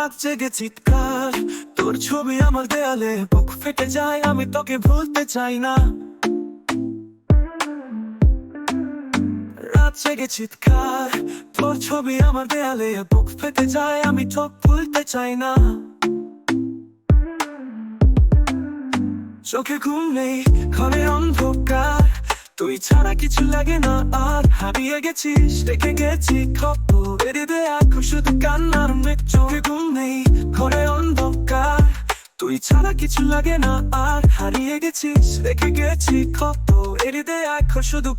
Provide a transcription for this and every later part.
রাত জেগে চিৎকার। তোর ছবি আমার দেয়ালে বুক ফেটে যায়, আমি তোকে ভুলতে চাই না। রাত জেগে চিৎকার, তোর ছবি আমার দেয়ালে বুক ফেটে যায়, আমি চোখ ভুলতে চাই না। চোখে ঘুম নেই, ঘরে অন্ধকার। তুই ছাড়া কিছু লাগে না, আর হারিয়ে গেছিস, রেখে গেছি কান্নার মেঘ চোখে ঘুম নেই, ঘরে অন্ধকার। তুই ছাড়া কিছু লাগে না, আর হারিয়ে গেছিস, রেখে গেছি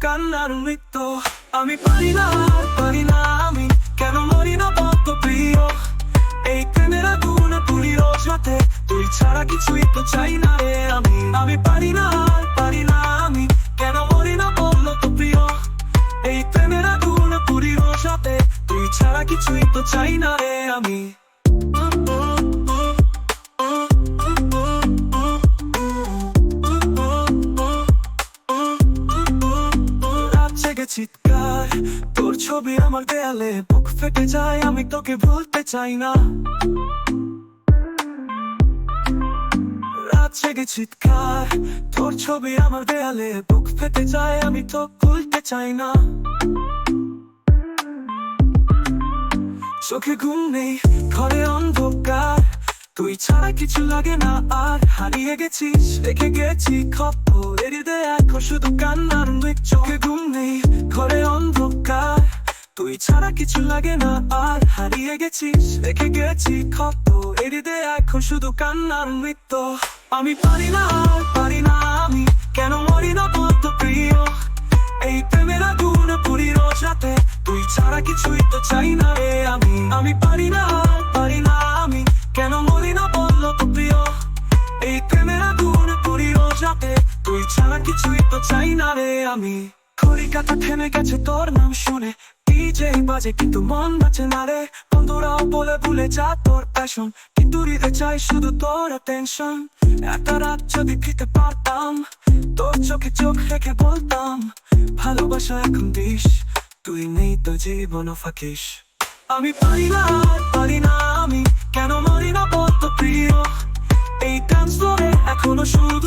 কান্নার আমি পারি না, আর পারি না আমি, কেন মরি না প্রিয়? এই পুরি রোজ তুই ছাড়া কিছুই তো চাই না রে আমি। আমি পারি না ছাড়া কিছুই তো চাই না রে আমি। চিৎকার, তোর ছবি আমার দেয়ালে বুক ফেটে যায়, আমি তোকে ভুলতে চাই না। রাত জেগে চিৎকার, তোর ছবি আমার দেয়ালে বুক ফেটে যায়, আমি তো ভুলতে চাই না। চোখে ঘুম নেই, ঘরে অন্ধকার। তুই ছাড়া কিছু লাগে না, আর হারিয়ে গেছিস, রেখে গেছি খবর এড়িয়ে এখন। শুধু কান্নার মৃগ চোখে ঘুম নেই, ঘরে অন্ধকার। তুই ছাড়া কিছু লাগে না, আর হারিয়ে গেছিস, রেখে গেছি খবর এড়িয়ে এখন। শুধু কান্নার মৃত্য, আমি পারি না আমি পারি না পারি না আমি। কেন মরি না বলল তো প্রিয়? এই প্রেমের আগুনে পুরি রোজ রাতে তুই ছাড়া কিছুই তো চাই না রে আমি। ঘড়ি কাটা থেমে গেছে তোর নাম শুনে। ডিজে বাজে কিন্তু মন বাঁচে না রে। বন্ধুরাও বলে ভুলে যা তোর প্যাশন কিন্তু হৃদয় চাই শুধু তোর টেনশন একটা রাত যদি ফিতে পারতাম, তোর চোখে চোখ রেখে বলতাম, ভালোবাসা এখন দিস। তুই নেই তো জীবন ফাঁকিস। আমি পারি না পারি না আমি। কেন মরি না বলতো প্রিয়? এই ডান্স এখনও শুধু